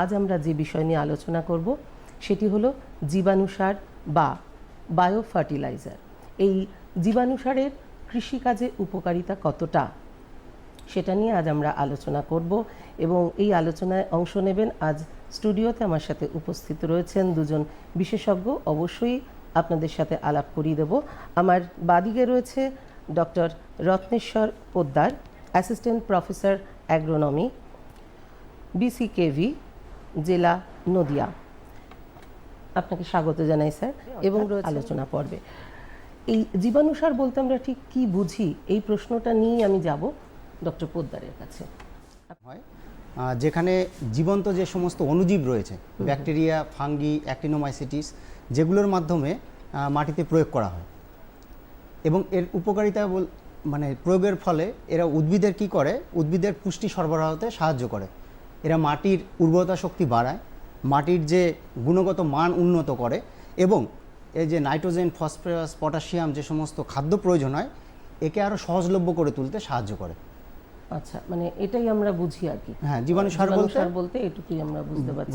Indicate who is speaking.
Speaker 1: আজ আমরা যে বিষয় নিয়ে আলোচনা করব, সেটি হলো জীবাণুসার বা বায়ো ফার্টিলাইজার এই জীবাণুসারের কৃষিকাজে উপকারিতা কতটা, সেটা নিয়ে আজ আমরা আলোচনা করব এবং এই আলোচনায় অংশ নেবেন আজ স্টুডিওতে আমার সাথে উপস্থিত রয়েছেন দুজন বিশেষজ্ঞ। অবশ্যই আপনাদের সাথে আলাপ করিয়ে দেব। আমার বাদিকে রয়েছে doctor Ratneshwar Poddar, assistant professor agronomy BCKV জেলা নদিয়া। আপনাকে স্বাগত জানাই স্যার এবং আলোচনা পর্বে। এই জীবাণুসার বলতে আমরা ঠিক কি বুঝি এই প্রশ্নটা নিয়েই আমি যাব ডক্টর পোদ্দারের কাছে।
Speaker 2: হয় যেখানে জীবন্ত যে সমস্ত অণুজীব রয়েছে ব্যাকটেরিয়া ফাঙ্গি অ্যাক্টিনোমাইসিটিস যেগুলোর মাধ্যমে মাটিতে প্রয়োগ করা হয়। এবং এর উপকারিতা বল মানে প্রয়োগের ফলে এরা উদ্ভিদের কি করে উদ্ভিদের পুষ্টি সরবরাহতে সাহায্য করে। এরা মাটির উর্বরতা শক্তি বাড়ায় মাটির যে গুণগত মান উন্নত করে এবং এই যে নাইট্রোজেন ফসফরাস পটাশিয়াম যে সমস্ত খাদ্য প্রয়োজন হয় একে আরও সহজলভ্য করে তুলতে সাহায্য করে।
Speaker 1: আচ্ছা মানে এটাই আমরা বুঝি আর কি।
Speaker 2: হ্যাঁ জীবাণু সার বলতে?
Speaker 1: বলতে এটুকুই আমরা বুঝতে পারছি।